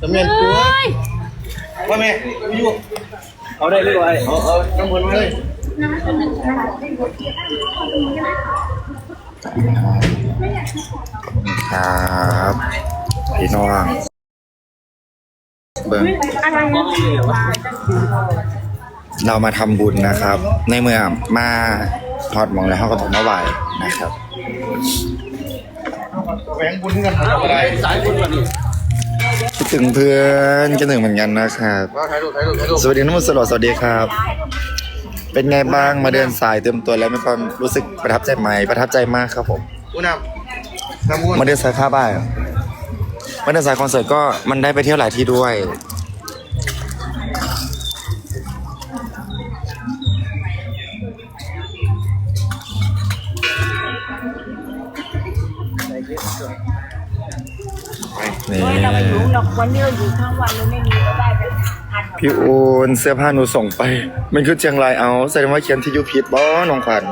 จำเนียนตัวว่าแม่ไม่ยุ่งเอาได้เลยไอ้เอาเอาน้ำมันมาเลยครับพี่น้องเบิ้งเรามาทำบุญนะครับ ในเมื่อมาทอดหมองแล้วเขาก็ต้องมาไหว้นะครับแหวงบุญกันทำอะไรสายบุญวันนี้คิด ถึงเพื่อนคิดถึงเหมือนกันนะครับว่าถ่ายรูปถ่ายรูปถ่ายรูปสวัสดีน้องมุสลอดสวัสดีครับ เป็นไงบ้างมาเดินสายเต็มตัวแล้วมีความรู้สึกประทับใจไหมประทับใจมากครับผมอุณน้ำน้ำมูลมาเดินสายค่าบ้านมาเดินสายคอนเสิร์ตก็มันได้ไปเที่ยวหลายที่ด้วย นี่เราไม่รู้หรอกวันนี้เราอยู่ทั้งวันเลยไม่มีก็ได้ไปพันพี่อูนเสื้อผ้าหนูส่งไป มันคือเชียงรายเอาแสดงว่าเขียนที่อยูพิษบ้น้องขวัญ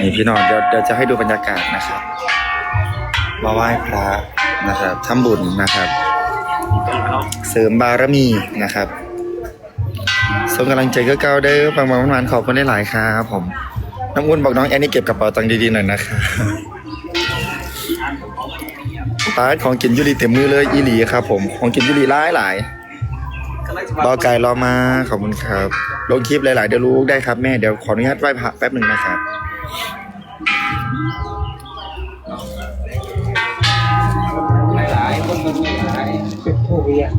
นี่พี่น้องเดี๋ยวเดี๋ยวจะให้ดูบรรยากาศนะครับมาไหว้พระนะครับทำบุญนะครับ เสริมบารมีนะครับ ส่งกำลังใจก็เก้าเด้อฟังมาวันๆขอบคุณได้หลายครับผม น้ำอุ่นบอกน้องแอนนี่เก็บกระเป๋าตังค์ดีๆหน่อยนะคะป้าดของกินยุรีเต็มมือเลยอีหลีครับ ผม ของกินยุรีหลายหลายรอไก่รอมาขอบคุณครับลงคลิปหลายๆเดี๋ยวรู้ได้ครับแม่เดี๋ยวขออนุญาตไหว้พระแป๊บหนึ่งนะครับหลายคนมันมีหลายเป็นผู้เรียน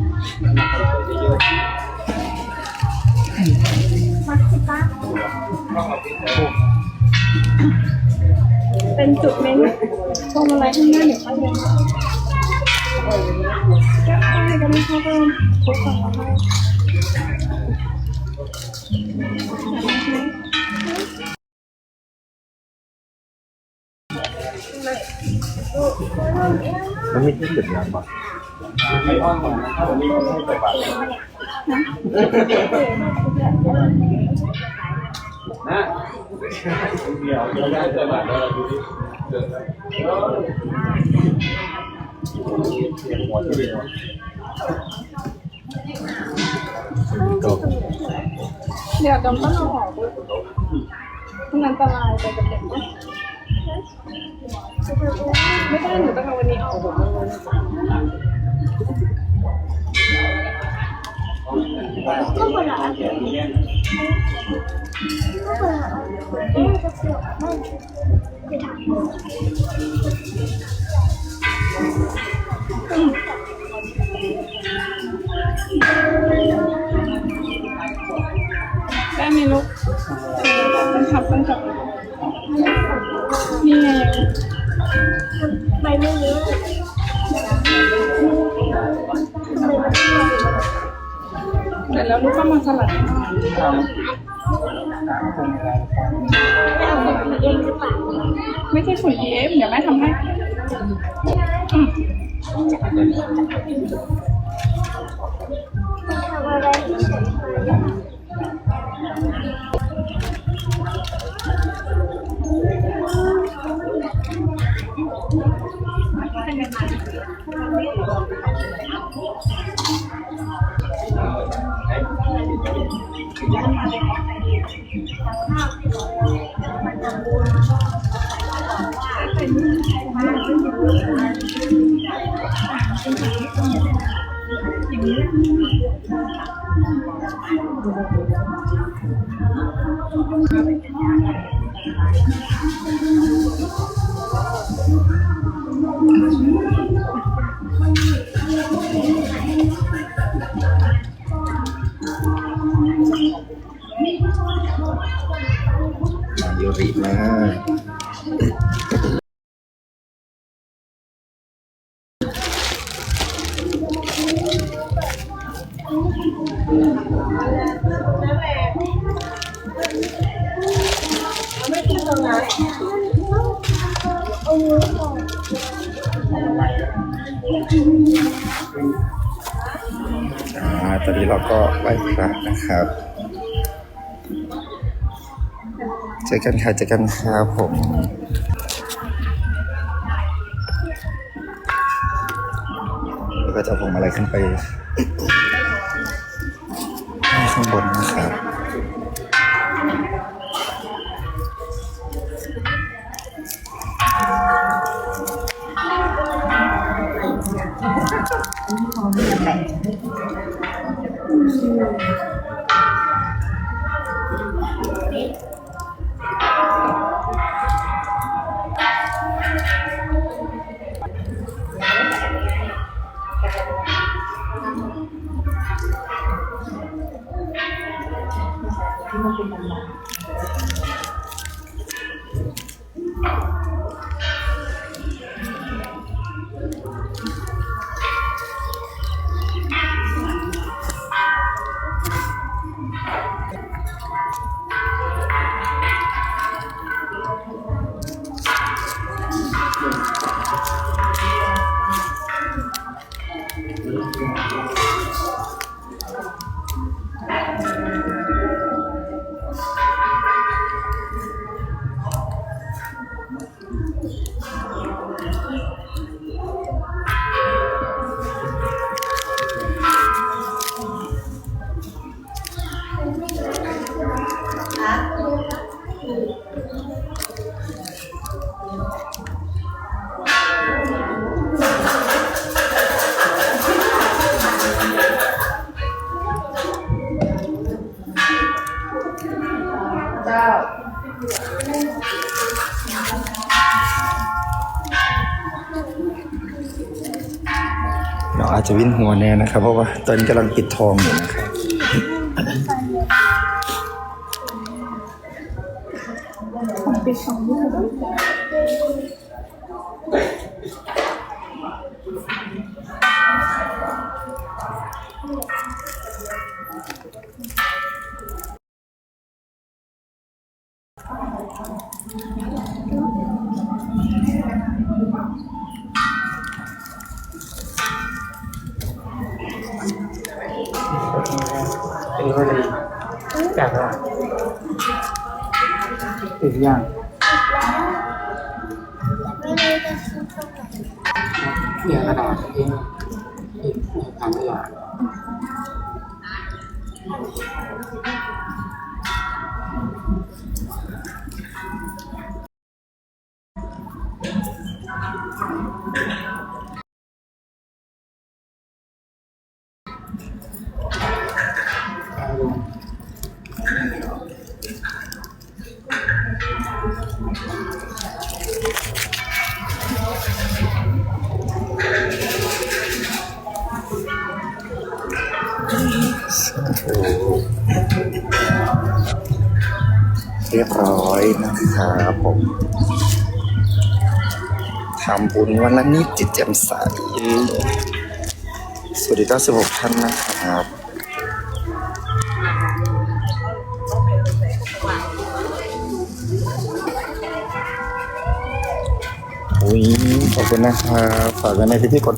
เป็นจุดเม้นพวงมาลัยข้างหน้าเดี๋ยวเขาเดินแก้วให้กันไม่เข้าเพิ่มทุกคนมาให้มันมีที่จุดน้ำปะไม่อ้อนก่อนนะครับวันนี้ให้ไปปัด นะเดี๋ยวเราได้ไปปัดแล้วเราดูดิเดี๋ยวจำต้องเอาหอมด้วยมันอันตรายไปกับเด็กนะไม่ได้หนูต้องเอาวันนี้ออกก็คนละ ได้ไหมลูกต้องขับต้องขับนี่ไงไปไม่เยอะ แล้วลูกก็มาสลัดให้หน่อยไม่ใช่ฝุ่น EF เดี๋ยวแม่ทำให้อืมยู ริมากอ่า ตอนนี้เราก็ไหว้พระนะครับ เจอกันค่ะเจอกันครับผมแล้วก็จะเอาผมอะไรขึ้นไป เอาจจะวิ่นหัวแน่นะครับ เพราะว่าตอนนี้กำลังปิดทองอยู่นะ เป็นคนดีจากว่าติดย่าง รียบร้อยนะครับผมทำบุญวันละนิดจิตแจ่มใสสวัสดี96ท่านนะครับอุ้ยขอบคุณนะครับฝากไว้ในพิธีกด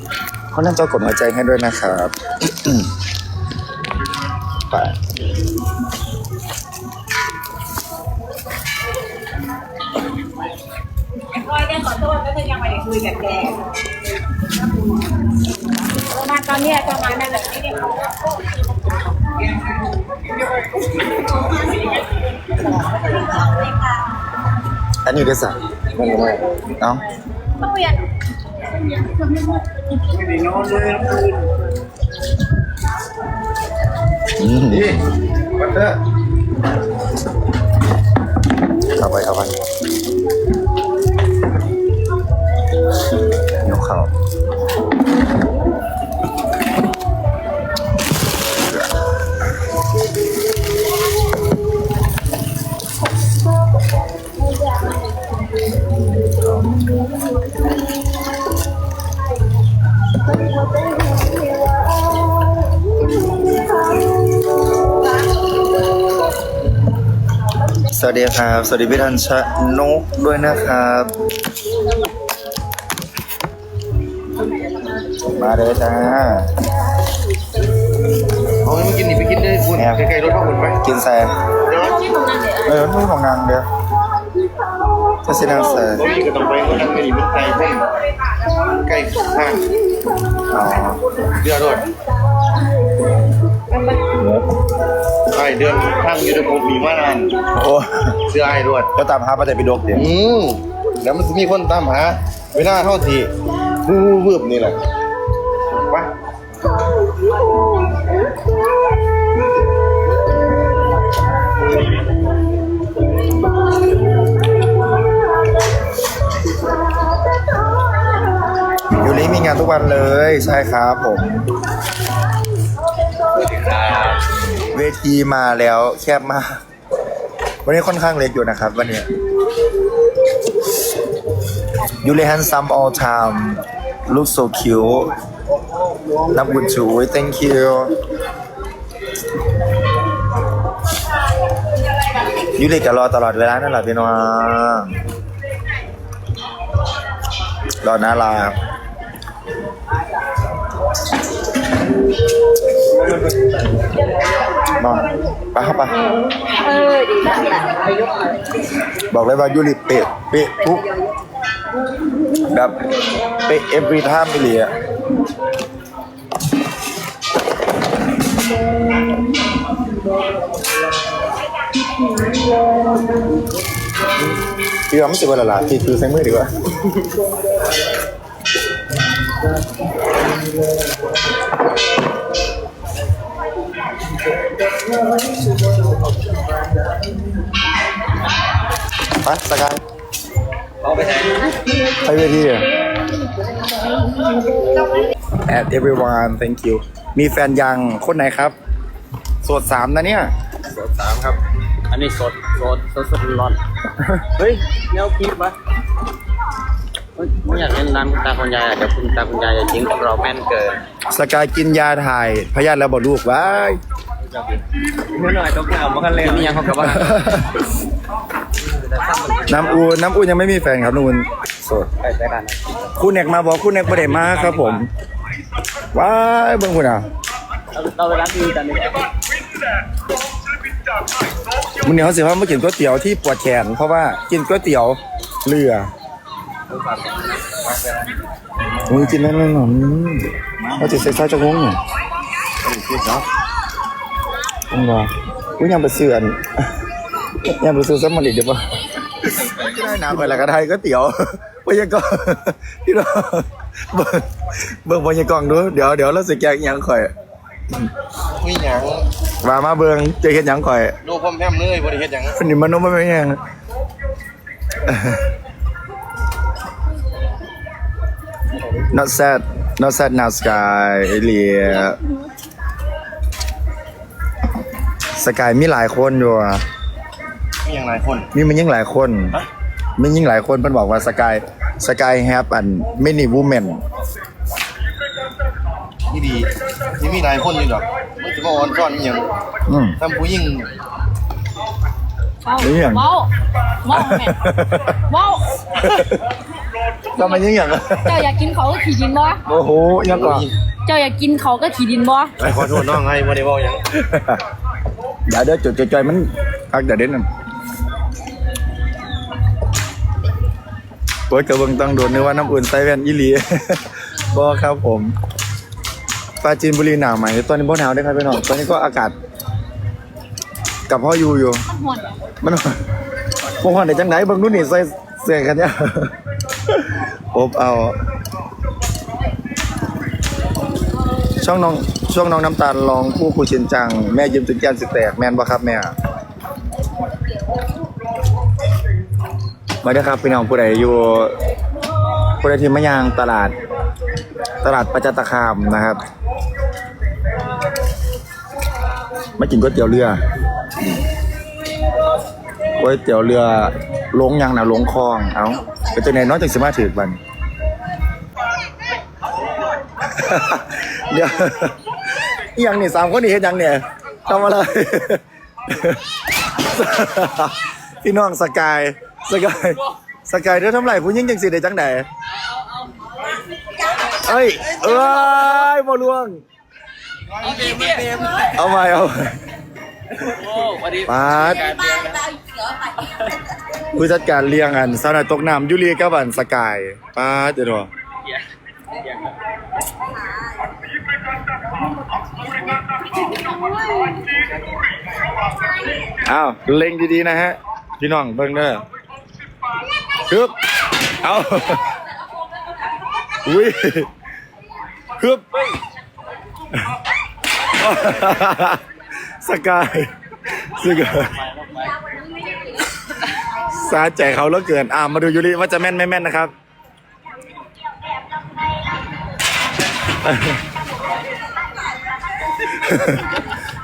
เขาน่าจะกดหัวใจให้ด้วยนะครับไป ก้อยขอโทษก็คือยังไม่ได้คุยกับแกมาตอนเนี้ยประมาณนั้นแหละที่เด็กเขาก็โอ้อันนี้ด้วยสั่งไม่รู้ว่าเอ้าต้องเรียนนี่วัดเถอะเอาไปเอาไป วัสดีครับ สวัสดีพี่ทันชนกด้วยนะครับ มาเลยจ้าเอาให้มันกินนี่ไปกินเลยคุณแอบใกล้ๆรถเข้าคุณไปกินแซงเดี๋ยวเออนี่ของนางเดียวทัศนังเสริบ่มีก็ต้องไปคนนั้นก็ดีมันไกลคนใกล้ข้างอ๋อเดือดรถ ไอ้เดือนข้างอยู่ในผมมีมานานโอ้เสื้อไอ้รวดก็ตามหาพระเจ้าปิฎกเดี๋ยวอืมแล้วมันจะมีคนตามหา เวลาเท่าที่วูบวืบนี่แหละไปยูริมีงานทุกวันเลย ใช่ครับผม เวทีมาแล้วแคบมาก วันนี้ค่อนข้างเล็กอยู่นะครับ วันนี้ยูริ handsome all time look so cute นับบุญชู thank you ยูริก็รอตลอดเวลานั่นแหละพี่น้องรอน่ารัก มาไปเข้าไปเออดีจังบอกเลยว่ายูริเป๊ะเป๊ะทุกแบบเป๊ะ every time ไปเลยอะพี่ว่าไม่สิบวันละละพี่คือใช้มือดีกว่า ไปสกายเอาไปไหนไปเวทีอะ at everyone thank you มีแฟนยังคนไหนครับ โสดสามนะเนี่ย สดสามครับ อันนี้สด สด สดสดร้อนเฮ้ยแนวคิดปะเฮ้ยไม่อยากเล่นร้านคุณตาคุณยายอะเดี๋ยวคุณตาคุณยายจะทิ้งกับเราแม่นเกิน สกายกินยาถ่ายพยาธิแล้วบอกลูกไว้เมื่อ หน่อยตกหนาวมากันเลยนี่ยังเขากับว่าน้ำอูนน้ำอูนยังไม่มีแฟนครับน้ำอูนโสดไปไปร้านคุณเอกมาบอกคุณเอกประเด็มาครับผมว้ายเบิ่งคุณอะเราเราไปร้านดีกันดีกว่ามึงเนี่ยเขาสิว่ามากินก๋วยเตี๋ยวที่ปวดแขนเพราะว่ากินก๋วยเตี๋ยวเรือมึงกินนั่นนั่นหนอเขาจะใส่ซอสจะงงเนี่ นาะมึงว่ากูยังไปเสื่อนยังไปซื้อซัมมันอีกเดี๋ยวป่ะได้นะไปแล้วก็ได้ก๋วยเตี๋ยวพยากรณ์พี่น้องเบิ่งเบิ่งพยากรณ์ดูเดี๋ยวเดี๋ยวเราสิแกงอิหยังข่อยมีหยังว่ามาเบิ่งเจะเฮ็ดหยังข่อยดูพร้อมแพมเลยบ่ได้เฮ็ดหยังคนนี้มันนมไม่แห้ง not sad not sad now sky เอเลีย สกายมีหลายคนอยู่อะมีหยังหลายคน มีมันยิ่งหลายคนฮะมียิ่งหลายคนเพิ่นบอกว่าสกายสกายแฮปอันไม่นี่วูแมนนี่ดีนี่มีหลายคนอยู่ดอกมันสิมาอ่อนซ้อนอีหยังอืม ทำผู้หญิงนี่อย่างว้าวว้าวแม่ว้าวทำไมยิ่งอย่างเจ้าอยากกินเขาก็ขี่ดินบ่โอ้โหยังก่อน เจ้าอยากกินเขาก็ขี่ดินบ่ ไอ้ขอโทษน้องไอ้บ่ได้เว้าหยัง เดี๋ยวเดี๋ยวจุดจอยๆมันพักเดี๋ยวเด่นนั่นโอ้ยกระเบื้องต้องโดนนึกว่าน้ำอุ่นไซแวนอีหลีบอครับผมปราจีนบุรีหนาวไหมตอนนี้บ่หนาวได้อครับพี่น้องตอนนี้ก็อากาศ กับพ่ออยู่อยู่ มันห่วนมันพวกคนไหนจังไหนบางนู่นนี่ใส่เสื้อกันเนี่ยอบเอา ช่องน้องช่วงน้องน้ำตาลลองคู่ครูชินจัง แม่ยิ้มจนแก้มสิแตกแมนบ่ครับแม่ มาเด้อครับพี่น้องผู้ใดอยู่ผู้ใดที่มะยางตลาด ตลาดประจันตคามนะครับมากินก๋วยเตี๋ยวเรือก๋วยเตี๋ยวเรือลงยังนะลงคลอง เอาไปตัวไหนน้อยจากสิมาถือบัน เดี๋ยวอหย่างนี่สามคนนี่เฮ็ดหยังเนี่ยทำอะไร พี่น้องสกายสกายสกายเธอทำไรผู้หญิงจังสิได้จังไดเอ้ยเอ้ยบ่ล่วงเอาใหม่เอาใหม่โอ้วันนี้ปาดผู้จัดการเลี้ยงอันสาวน้อยตกน้ำยุรีกับอันสกายป้าดเดี๋ยวดูอ้ อาวเล็งดีๆนะฮะ พี่น้องเบิ่งเด้อฮึบเอาอุ้ยฮึบสกายสกายสาใจเขาแล้วเกิน อ่ามาดูยูริว่าจะแม่นไม่แม่นนะครับ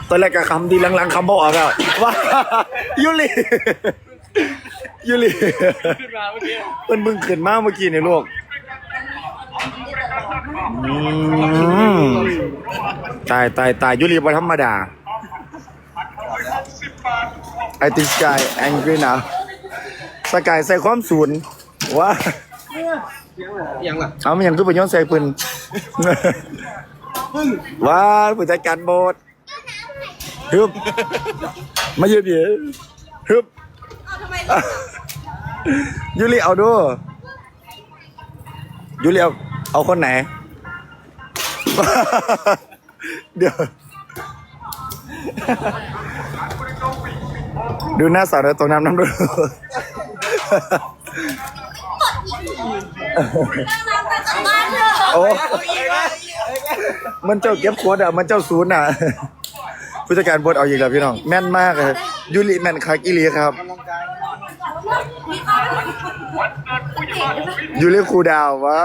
ตอนแรกก็คำดีหลังๆคำบอกอะว่ายูริยูริเพิ่นเพิ่งขึ้นมาเมื่อกี้นี่ลูกอืมตายตายตายยูริบ่ธรรมดา I think Sky angry now สกายใส่ความศูนย์ว่ายังล่ะเอามันยังคือไปย้อนใส่ปืน ว้าผู้จัดการโบสถ์ฮึบมาเยืนเดี๋ยวฮึบยูริเอาดูยูริเอาเอาคนไหน เดี๋ยว ดูหน้าสาวในตรงน้ำน้ำดูโอ้ มันเจ้าเก็บขวดอะ มันเจ้าศูนย์อะ ผู้จัดการบดเอาอีกแล้วพี่น้อง แม่นมากเลยยูริแมนคักอีหลีครับยูริครูดาวว้า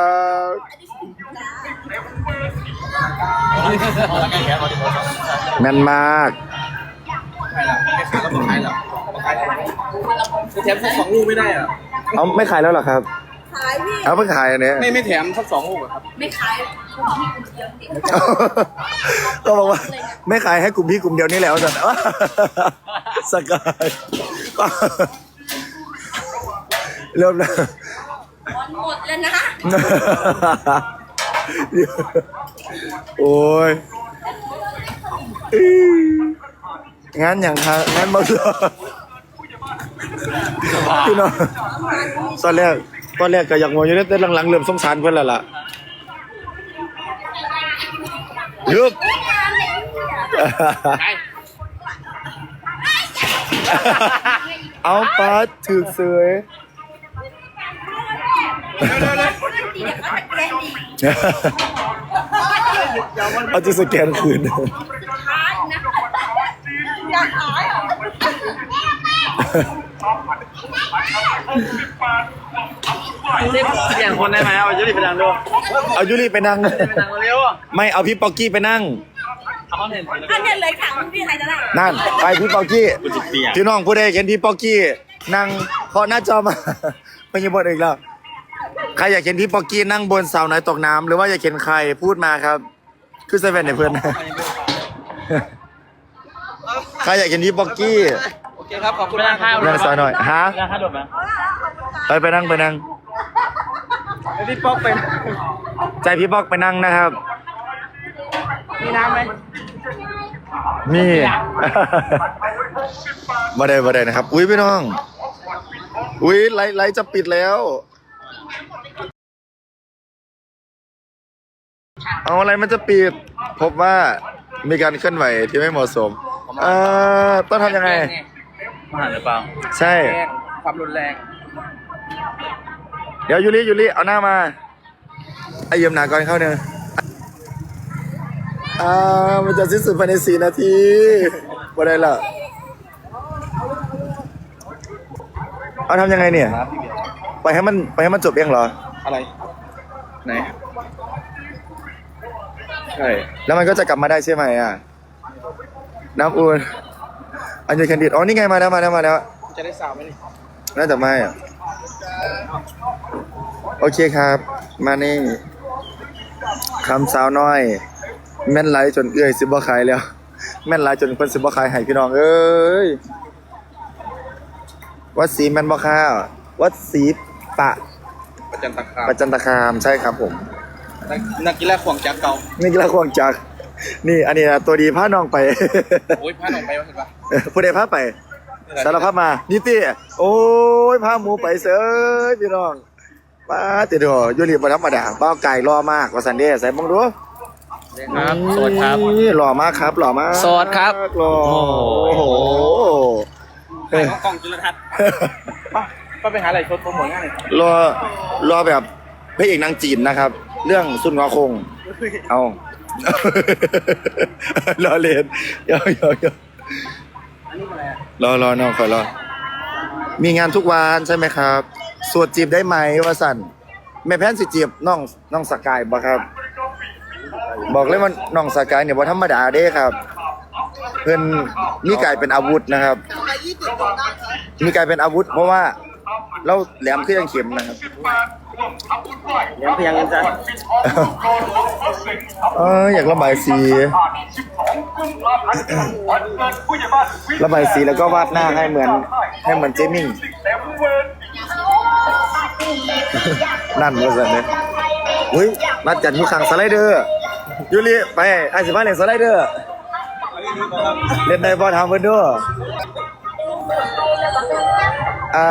แม่นมากแถมสักสองลูกไม่ได้อะเอาไม่ขายแล้วหรอครับ ขายพี่ เอาเพิ่งขายอันเนี้ย ไม่ ไม่แถมสักสองลูกอะครับไม่ขายก็บอกว่าไม่ขายให้กลุ่มพี่กลุ่มเดียวนี่แหล้วจันสกายเริ่มแล้วหมดแล้วนะโอ้ยอื้องานอย่างคะงานมาเลยพี่น้องตอนแรก ตอนแรกก็อยากมองอยู่แต่หลังๆเริ่มสงสารเพื่อนแล้วล่ะยุบเอาปลาถือเสยเอาจะสแกนคืนอยากขาย เหรอเปลี่ยนคนได้ไหมเอายุติไปดังดูเอายุริไปนั่ง ไปดังเร็วอะไม่เอาพี่ป๊อกกี้ไปนั่ง เอาคอนเทนต์อันเนี้ยเลยค่ะคุณพี่ใครจะได้นั่น ไปพี่ป๊อกกี้พี่น้องผู้ใดเห็นพี่ป๊อกกี้นั่งเคาะหน้าจอมา ไม่ยังบนอีกแล้วใครอยากเห็นพี่ป๊อกกี้นั่งบนเสาไหนตกน้ำหรือว่าอยากเห็นใครพูดมาครับ คือเซเว่นเนี่ยเพื่อนใครอยากเห็นพี่ป๊อกกี้โอเคครับ ขอบคุณมากครับ นั่งซอยหน่อยฮะ ราคาโดดไหม ไปไปนั่งไปนั่ง พี่ป๊อกเป็นใจพี่ป๊อกไปนั่งนะครับ มีน้ำไหมนี่ มาได้มาได้นะครับ อุ้ยพี่น้อง อุ้ยไลฟ์ไลฟ์จะปิดแล้ว เอาอะไรมันจะปิด พบว่ามีการเคลื่อนไหวที่ไม่เหมาะสม เอ่อต้องทำยังไง มาหาหรือเปล่า ใช่แรงความรุนแรงเดี๋ยวยูริยูริเอาหน้ามาไอเยี่ยมหนาก่อนเข้าเนี่ยอ่ามันจะสิ้นสุดภายในสี่นาทีบ่ได้ละเอาทำยังไงเนี่ย ไปให้มันไปให้มันจบเองเหรอ อะไร ไหน ใช่ แล้วมันก็จะกลับมาได้ใช่ไหมอะ น้ำอุ่นอันยูแคนดิดอ๋อนี่ไงมาแล้วมาแล้วมาแล้ว จะได้สาวไหมนี่น่าจะไม่อะ โอเคครับ มานี่คำสาวน้อย แม่นไหลจนเอื้อยสิบ่ขายแล้ว แม่นไหลจนคนสิบ่ขายให้พี่น้องเอ้ยวัดศรีแม่นบ่ข้าววัดศรีปะประจันตคามประจันตคามใช่ครับผม นักนักกีฬาขวางจากเก่านี่กีฬาควงจักรนี่ อันนี้นะตัวดีพาน้องไป โอ้ยพาหนองไปวะเห็นปะผู้ใดพาไป สารภาพมา นิติ โอ้ยพาหมูไปเสยพี่น้อง ป้าติดดอยูริบธรรมดาเป้าไก่รอมากว่าสันเดใส่บังดูครับโสดครับ นี่หล่อมากครับหล่อมากโสดครับ หล่อโอ้โอ้โหโหเฮ้ยกล้องจุลทรรศน์ก็ไปหาอะไรชดโปรโมทง่ายรอรอแบบพระเอกนางจีนนะครับ เรื่องสุนงอคง เอารอเล่นยอยอยรอรอน้องขอรอมีงานทุกวันใช่ไหมครับ สวดจีบได้ไหมว่าสันแม่แพนสิจีบน้องน้องสกายบ่ครับ บอกเลยว่าน้องสกายเนี่ยบ่ธรรมดาเด้ครับ เพิ่นมีกลายเป็นอาวุธนะครับมีกลายเป็นอาวุธ เพราะว่าเราแหลมขึ้นยังเข็มนะครับเลี้ยงเพียงกันจ้ะเอออยากระบายสีระบายสีแล้วก็วาดหน้าให้เหมือนให้เหมือนเจมิ่ง นั่นว่าสันเนี่ยอุ้ยนัดจันอยู่ข้งสไลเดอร์ยูริไปไอ้สิมาเล่นสไลเดอร์เล่นได้บอลทำเพิ่นด้วยอ่า